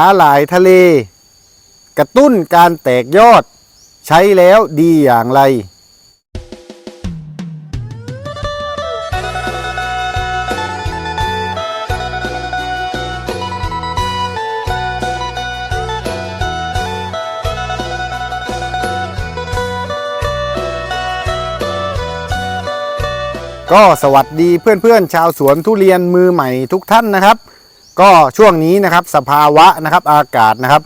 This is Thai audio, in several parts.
าหร่ายทะเล กระตุ้นการแตกยอด ใช้แล้วดีอย่างไร ก็สวัสดีเพื่อนๆ ชาวสวนทุเรียนมือใหม่ทุกท่านนะครับ ก็ช่วงนี้นะครับสภาวะนะครับอากาศนะครับ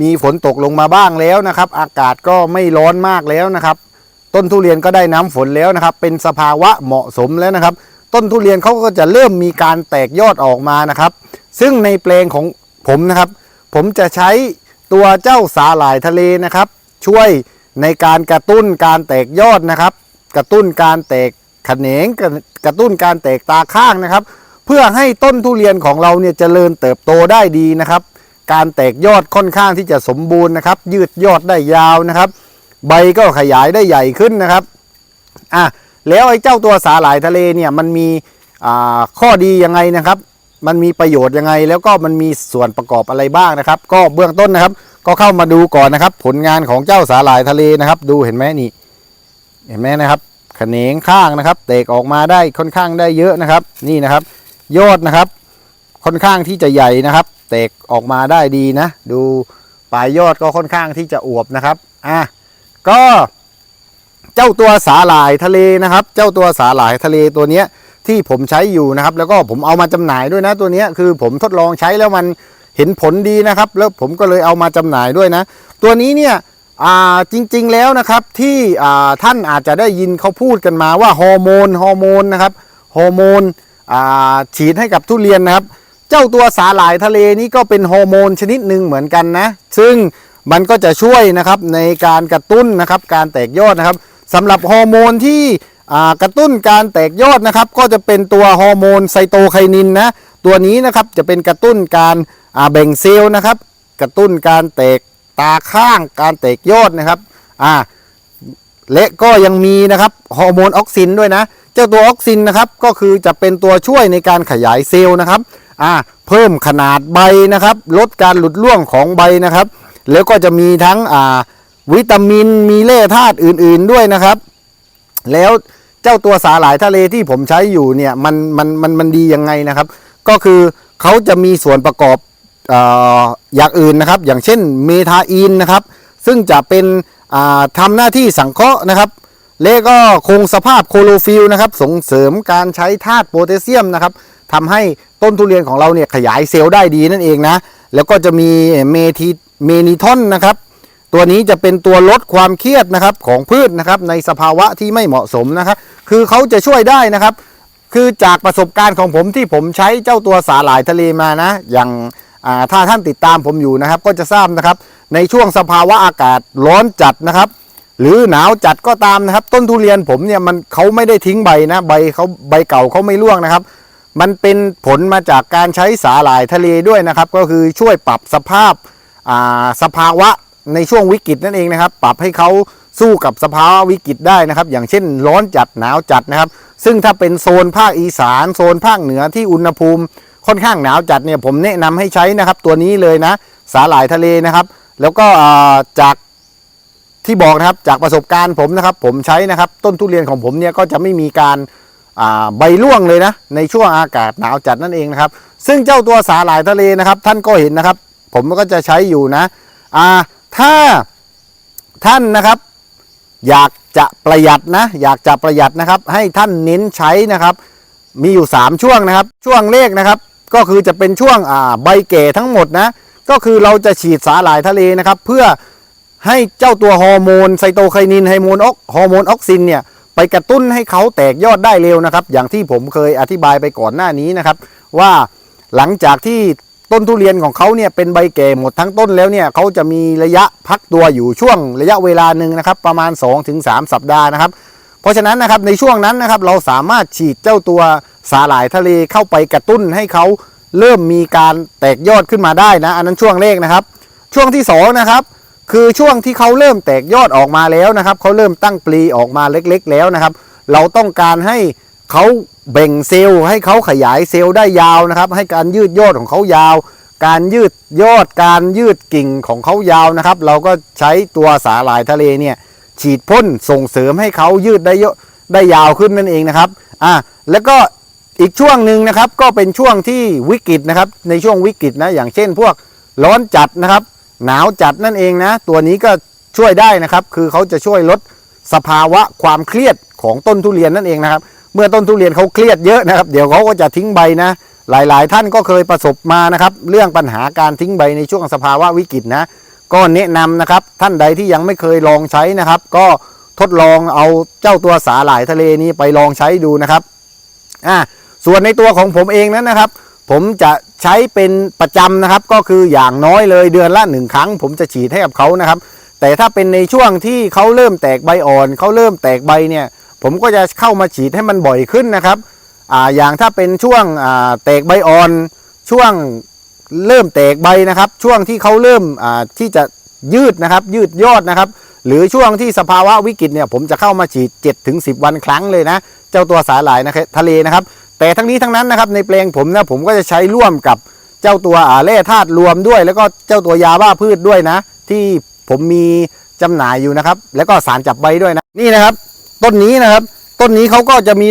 มีฝนตกลงมาบ้างแล้วนะครับ อากาศก็ไม่ร้อนมากแล้วนะครับ ต้นทุเรียนก็ได้น้ำฝนแล้วนะครับ เป็นสภาวะเหมาะสมแล้วนะครับ ต้นทุเรียนเขาก็จะเริ่มมีการแตกยอดออกมานะครับ ซึ่งในแปลงของผมนะครับ ผมจะใช้ตัวเจ้าสาหร่ายทะเลนะครับ ช่วยในการกระตุ้นการแตกยอดนะครับ กระตุ้นการแตกแขนงกระกระตุ้นการแตกตาข้างนะครับ เพื่อให้ต้นทุเรียนของเราเนี่ยเจริญเติบโตได้ดีนะครับ การแตกยอดค่อนข้างที่จะสมบูรณ์นะครับ ยืดยอดได้ยาวนะครับ ใบก็ขยายได้ใหญ่ขึ้นนะครับอะแล้วไอ้เจ้าตัวสาหร่ายทะเลเนี่ยมันมีข้อดียังไงนะครับ มันมีประโยชน์ยังไง แล้วก็มันมีส่วนประกอบอะไรบ้างนะครับ ก็เบื้องต้นนะครับ ก็เข้ามาดูก่อนนะครับ ผลงานของเจ้าสาหร่ายทะเลนะครับ ดูเห็นไหมนี่ เห็นไหมนะครับแขนงข้างนะครับ เตกออกมาได้ค่อนข้างได้เยอะนะครับ นี่นะครับ ยอดนะครับ ค่อนข้างที่จะใหญ่นะครับเตกออกมาได้ดีนะ ดูปลายยอดก็ค่อนข้างที่จะอวบนะครับอะก็เจ้าตัวสาหร่ายทะเลนะครับ เจ้าตัวสาหร่ายทะเลตัวเนี้ยที่ผมใช้อยู่นะครับ แล้วก็ผมเอามาจำหน่ายด้วยนะตัวเนี้ยคือผมทดลองใช้แล้วมันเห็นผลดีนะครับ แล้วผมก็เลยเอามาจำหน่ายด้วยนะ ตัวนี้เนี่ยอ่าจริงๆแล้วนะครับที่อ่าท่านอาจจะได้ยินเขาพูดกันมาว่าฮอร์โมนฮอร์โมนนะครับฮอร์โมน ฉีดให้กับทุเรียนนะครับ เจ้าตัวสาหร่ายทะเลนี้ก็เป็นฮอร์โมนชนิดหนึ่งเหมือนกันนะ ซึ่งมันก็จะช่วยนะครับในการกระตุ้นนะครับการแตกยอดนะครับสำหรับฮอร์โมนที่กระตุ้นการแตกยอดนะครับ ก็จะเป็นตัวฮอร์โมนไซโตไคนินนะตัวนี้นะครับจะเป็นกระตุ้นการแบ่งเซลล์นะครับ กระตุ้นการแตกตาข้างการแตกยอดนะครับอ่าและก็ยังมีนะครับฮอร์โมนออกซินด้วยนะ จ้าตัวออกซินนะครับก็คือจะเป็นตัวช่วยในการขยายเซลล์นะครับอ่าเพิ่มขนาดใบนะครับ ลดการหลุดร่วงของใบนะครับ แล้วก็จะมีทั้งอ่าวิตามินมีแร่ธาตุอื่นๆด้วยนะครับ แล้วเจ้าตัวสาหร่ายทะเลที่ผมใช้อยู่เนี่ยมันมันมันมันดียังไงนะครับ ก็คือเขาจะมีส่วนประกอบออย่างอื่นนะครับ อย่างเช่นเมทาอีนนะครับ ซึ่งจะเป็นอ่าทำหน้าที่สังเคราะห์นะครับ และก็คงสภาพโคโลฟิลนะครับส่งเสริมการใช้ธาตุโพแทสเซียมนะครับทำให้ต้นทุเรียนของเราเนี่ยขยายเซลล์ได้ดีนั่นเองนะ แล้วก็จะมีเมทีเมนิทอนนะครับ ตัวนี้จะเป็นตัวลดความเครียดนะครับของพืชนะครับในสภาวะที่ไม่เหมาะสมนะครับ คือเขาจะช่วยได้นะครับ คือจากประสบการณ์ของผมที่ผมใช้เจ้าตัวสาหร่ายทะเลมานะ อย่างาถ้าท่านติดตามผมอยู่นะครับ ก็จะทราบนะครับ ในช่วงสภาวะอากาศร้อนจัดนะครับ หรือหนาวจัดก็ตามนะครับ ต้นทุเรียนผมเนี่ยมันเขาไม่ได้ทิ้งใบนะใบเขาใบเก่าเขาไม่ร่วงนะครับ มันเป็นผลมาจากการใช้สาหร่ายทะเลด้วยนะครับ ก็คือช่วยปรับสภาพาสภาวะในช่วงวิกฤตนั่นเองนะครับ ปรับให้เขาสู้กับสภาวะวิกฤตได้นะครับ อย่างเช่นร้อนจัดหนาวจัดนะครับ ซึ่งถ้าเป็นโซนภาคอีสานโซนภาคเหนือที่อุณหภูมิค่อนข้างหนาวจัดเนี่ยผมแนะนำให้ใช้นะครับ ตัวนี้เลยนะ สาหร่ายทะเลนะครับ แล้วก็จาก ที่บอกนะครับจากประสบการณ์ผมนะครับ ผมใช้นะครับต้นทุเรียนของผมเนี่ยก็จะไม่มีการใบร่วงเลยนะ ในช่วงอากาศหนาวจัดนั่นเองนะครับ ซึ่งเจ้าตัวสาหร่ายทะเลนะครับ ท่านก็เห็นนะครับ ผมก็จะใช้อยู่นะถ้าท่านนะครับอยากจะประหยัดนะ อยากจะประหยัดนะครับ ให้ท่านเน้นใช้นะครับ มีอยู่ 3 ช่วงนะครับ ช่วงเลขนะครับ ก็คือจะเป็นช่วงใบแก่ทั้งหมดนะ ก็คือเราจะฉีดสาหร่ายทะเลนะครับ เพื่อ ให้เจ้าตัวฮอร์โมนไซโตไคนินไฮโมนออกฮอร์โมนออกซินเนี่ยไปกระตุ้นให้เขาแตกยอดได้เร็วนะครับ อย่างที่ผมเคยอธิบายไปก่อนหน้านี้นะครับ ว่าหลังจากที่ต้นทุเรียนของเขาเนี่ยเป็นใบแก่หมดทั้งต้นแล้วเนี่ยเขาจะมีระยะพักตัวอยู่ช่วงระยะเวลาหนึ่งนะครับ ประมาณ 2-3 สัปดาห์นะครับ เพราะฉะนั้นนะครับในช่วงนั้นนะครับเราสามารถฉีดเจ้าตัวสาหร่ายทะเลเข้าไปกระตุ้นให้เขาเริ่มมีการแตกยอดขึ้นมาได้นะ อันนั้นช่วงแรกนะครับ ช่วงที่สองนะครับ คือช่วงที่เขาเริ่มแตกยอดออกมาแล้วนะครับเขาเริ่มตั้งปลีออกมาเล็กๆ แล้วนะครับ เราต้องการให้เขาเบ่งเซลล์ให้เขาขยายเซลล์ได้ยาวนะครับ ให้การยืดยอดของเขายาว การยืดยอดการยืดกิ่งของเขายาวนะครับ เราก็ใช้ตัวสาหร่ายทะเลเนี่ยฉีดพ่นส่งเสริมให้เขายืดได้เยอะได้ยาวขึ้นนั่นเองนะครับอ่าแล้วก็อีกช่วงหนึ่งนะครับก็เป็นช่วงที่วิกฤตนะครับในช่วงวิกฤตนะอย่างเช่นพวกร้อนจัดนะครับ หนาวจัดนั่นเองนะ ตัวนี้ก็ช่วยได้นะครับ คือเขาจะช่วยลดสภาวะความเครียดของต้นทุเรียนนั่นเองนะครับ เมื่อต้นทุเรียนเขาเครียดเยอะนะครับ เดี๋ยวเขาก็จะทิ้งใบนะ หลาย ๆ ท่านก็เคยประสบมานะครับ เรื่องปัญหาการทิ้งใบในช่วงสภาวะวิกฤตนะ ก็แนะนำนะครับ ท่านใดที่ยังไม่เคยลองใช้นะครับ ก็ทดลองเอาเจ้าตัวสาหร่ายทะเลนี้ไปลองใช้ดูนะครับ อ่า ส่วนในตัวของผมเองนั้นนะครับ ผมจะใช้เป็นประจำนะครับ ก็คืออย่างน้อยเลยเดือนละหนึ่งครั้ง ผมจะฉีดให้กับเขานะครับ แต่ถ้าเป็นในช่วงที่เขาเริ่มแตกใบอ่อนเขาเริ่มแตกใบเนี่ย ผมก็จะเข้ามาฉีดให้มันบ่อยขึ้นนะครับอ่าอย่างถ้าเป็นช่วงอ่าแตกใบอ่อน ช่วงเริ่มแตกใบนะครับ ช่วงที่เขาเริ่มอ่าที่จะยืดนะครับ ยืดยอดนะครับหรือช่วงที่สภาวะวิกฤตเนี่ยผมจะเข้ามาฉีด7ถึง10 วันครั้งเลยนะ เจ้าตัวสาหร่ายนะครับทะเลนะครับ แต่ทั้งนี้ทั้งนั้นนะครับในแปลงผมนะผมก็จะใช้ร่วมกับเจ้าตัวอาแร่ธาตุรวมด้วย แล้วก็เจ้าตัวยาบ้าพืชด้วยนะ ที่ผมมีจำหน่ายอยู่นะครับ แล้วก็สารจับใบด้วยนะนี่นะครับ ต้นนี้นะครับ ต้นนี้เขาก็จะมี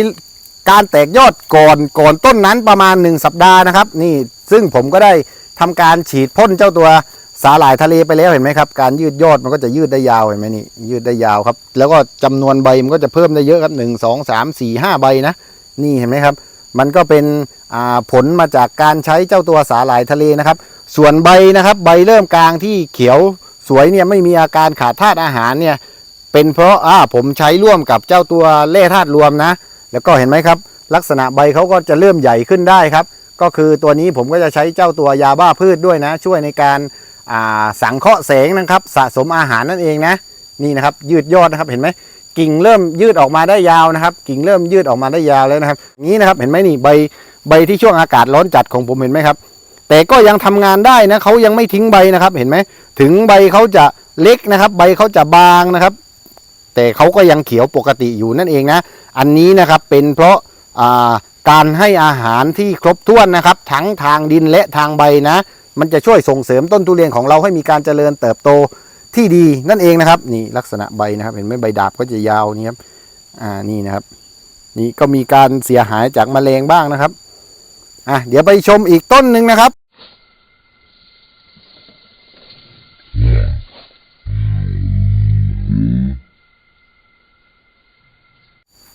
การแตกยอดก่อนก่อนต้นนั้นประมาณ 1 สัปดาห์นะครับ นี่ซึ่งผมก็ได้ทำการฉีดพ่นเจ้าตัวสาหร่ายทะเลไปแล้วเห็นไหมครับการยืดยอดมันก็จะยืดได้ยาวเห็นไหมนี่ยืดได้ยาวครับ แล้วก็จำนวนใบมันก็จะเพิ่มได้เยอะครับหนึ่งสองสามสี่ห้าใบนะ นี่เห็นไหมครับ มันก็เป็นผลมาจากการใช้เจ้าตัวสาหร่ายทะเลนะครับ ส่วนใบนะครับใบเริ่มกลางที่เขียวสวยเนี่ยไม่มีอาการขาดธาตุอาหารเนี่ยเป็นเพราะอ่าผมใช้ร่วมกับเจ้าตัวแร่ธาตุรวมนะ แล้วก็เห็นไหมครับ ลักษณะใบเขาก็จะเริ่มใหญ่ขึ้นได้ครับ ก็คือตัวนี้ผมก็จะใช้เจ้าตัวยาบ้าพืชด้วยนะ ช่วยในการสังเคราะห์แสงนะครับ สะสมอาหารนั่นเองนะนี่นะครับยืดยอดนะครับเห็นไหม กิ่งเริ่มยืดออกมาได้ยาวนะครับ กิ่งเริ่มยืดออกมาได้ยาวแล้วนะครับนี้นะครับเห็นไหมนี่ใบใบที่ช่วงอากาศร้อนจัดของผมเห็นไหมครับ แต่ก็ยังทำงานได้นะเขายังไม่ทิ้งใบนะครับ เห็นไหมถึงใบเขาจะเล็กนะครับ ใบเขาจะบางนะครับ แต่เขาก็ยังเขียวปกติอยู่นั่นเองนะ อันนี้นะครับเป็นเพราะาการให้อาหารที่ครบถ้วนนะครับ ทั้งทางดินและทางใบนะ มันจะช่วยส่งเสริมต้นทุเรียนของเราให้มีการเจริญเติบโต ที่ดีนั่นเองนะครับนี่ลักษณะใบนะครับ เห็นไหมใบดาบก็จะยาวนี่ครับอ่านี่นะครับ นี่ก็มีการเสียหายจากแมลงบ้างนะครับอะเดี๋ยวไปชมอีกต้นหนึ่งนะครับ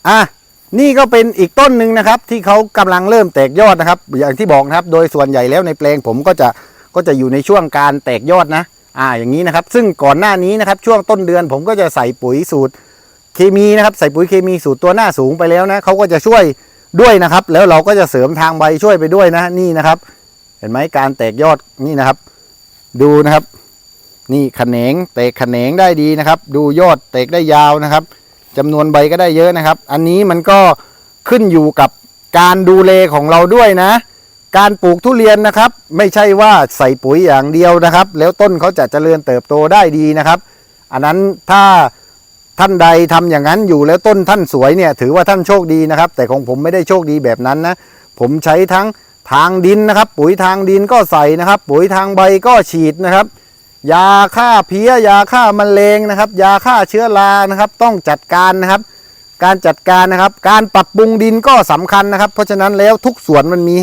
อะนี่ก็เป็นอีกต้นหนึ่งนะครับ ที่เขากำลังเริ่มแตกยอดนะครับ อย่างที่บอกนะครับ โดยส่วนใหญ่แล้วในแปลงผมก็จะก็จะอยู่ในช่วงการแตกยอดนะ อ่าอย่างนี้นะครับ ซึ่งก่อนหน้านี้นะครับ ช่วงต้นเดือนผมก็จะใส่ปุ๋ยสูตรเคมีนะครับใส่ปุ๋ยเคมีสูตรตัวหน้าสูงไปแล้วนะเขาก็จะช่วยด้วยนะครับ แล้วเราก็จะเสริมทางใบช่วยไปด้วยนะนี่นะครับ เห็นไหมการแตกยอดนี่นะครับ ดูนะครับ นี่แขนงแตกแขนงได้ดีนะครับ ดูยอดแตกได้ยาวนะครับจำนวนใบก็ได้เยอะนะครับ อันนี้มันก็ขึ้นอยู่กับการดูแลของเราด้วยนะ การปลูกทุเรียนนะครับ ไม่ใช่ว่าใส่ปุ๋ยอย่างเดียวนะครับ แล้วต้นเขาจะเจริญเติบโตได้ดีนะครับ อันนั้นถ้าท่านใดทำอย่างนั้นอยู่แล้วต้นท่านสวยเนี่ยถือว่าท่านโชคดีนะครับ แต่ของผมไม่ได้โชคดีแบบนั้นนะผมใช้ทั้งทางดินนะครับ ปุ๋ยทางดินก็ใส่นะครับ ปุ๋ยทางใบก็ฉีดนะครับ ยาฆ่าเพี้ยยาฆ่าแมลงนะครับ ยาฆ่าเชื้อรานะครับ ต้องจัดการนะครับ การจัดการนะครับ การปรับปรุงดินก็สำคัญนะครับ เพราะฉะนั้นแล้วทุกสวนมันมี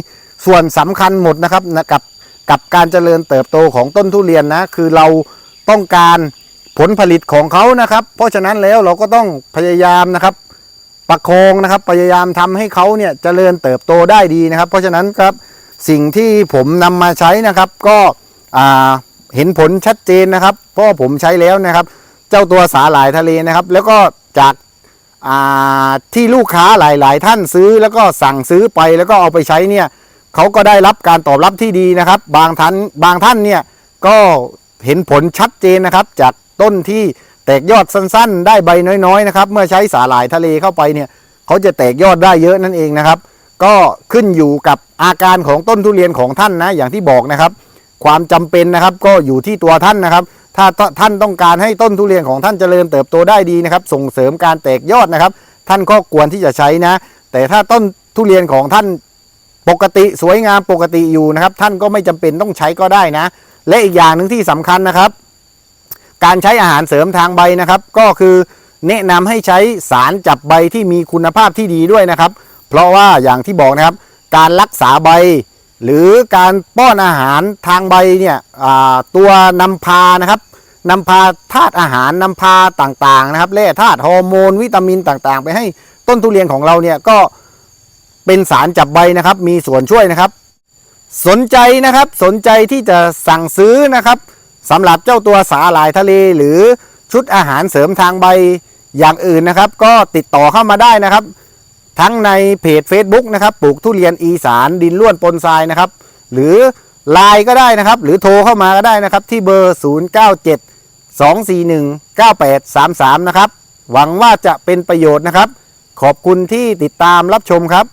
ส่วนสำคัญหมดนะครับนะกับกับการเจริญเติบโตของต้นทุเรียนนะ คือเราต้องการผลผลิตของเขานะครับ เพราะฉะนั้นแล้วเราก็ต้องพยายามนะครับ ประคองนะครับพยายามทำให้เขาเนี่ยเจริญเติบโตได้ดีนะครับ เพราะฉะนั้นครับสิ่งที่ผมนำมาใช้นะครับ ก็เห็นผลชัดเจนนะครับ เพราะผมใช้แล้วนะครับ เจ้าตัวสาหร่ายทะเลนะครับ แล้วก็จากที่ลูกค้าหลาย ๆ ท่านซื้อแล้วก็สั่งซื้อไปแล้วก็เอาไปใช้เนี่ย เขาก็ได้รับการตอบรับที่ดีนะครับ บางท่านบางท่านเนี่ยก็เห็นผลชัดเจนนะครับ จากต้นที่แตกยอดสั้นๆ ได้ใบน้อยๆนะครับ เมื่อใช้สาหร่ายทะเลเข้าไปเนี่ยเขาจะแตกยอดได้เยอะนั่นเองนะครับ ก็ขึ้นอยู่กับอาการของต้นทุเรียนของท่านนะอย่างที่บอกนะครับ ความจำเป็นนะครับก็อยู่ที่ตัวท่านนะครับ ถ้าท่านต้องการให้ต้นทุเรียนของท่านเจริญเติบโตได้ดีนะครับ ส่งเสริมการแตกยอดนะครับ ท่านก็ควรที่จะใช้นะ แต่ถ้าต้นทุเรียนของท่าน ปกติสวยงามปกติอยู่นะครับ ท่านก็ไม่จำเป็นต้องใช้ก็ได้นะ และอีกอย่างหนึ่งที่สำคัญนะครับ การใช้อาหารเสริมทางใบนะครับ ก็คือแนะนำให้ใช้สารจับใบที่มีคุณภาพที่ดีด้วยนะครับ เพราะว่าอย่างที่บอกนะครับ การรักษาใบ หรือการป้อนอาหารทางใบเนี่ยตัวนำพานะครับนำพาธาตุอาหารนำพาต่างๆนะครับแร่ธาตุฮอร์โมนวิตามินต่างๆ ไปให้ต้นทุเรียนของเราเนี่ยก็ เป็นสารจับใบนะครับ มีส่วนช่วยนะครับ สนใจนะครับสนใจที่จะสั่งซื้อนะครับสำหรับเจ้าตัวสาหร่ายทะเลหรือชุดอาหารเสริมทางใบอย่างอื่นนะครับ ก็ติดต่อเข้ามาได้นะครับ ทั้งในเพจ Facebook นะครับปลูกทุเรียนอีสานดินล้วนปนทรายนะครับ หรือไลน์ก็ได้นะครับ หรือโทรเข้ามาก็ได้นะครับ ที่เบอร์ 097 241 9833 นะครับ หวังว่าจะเป็นประโยชน์นะครับ ขอบคุณที่ติดตามรับชมครับ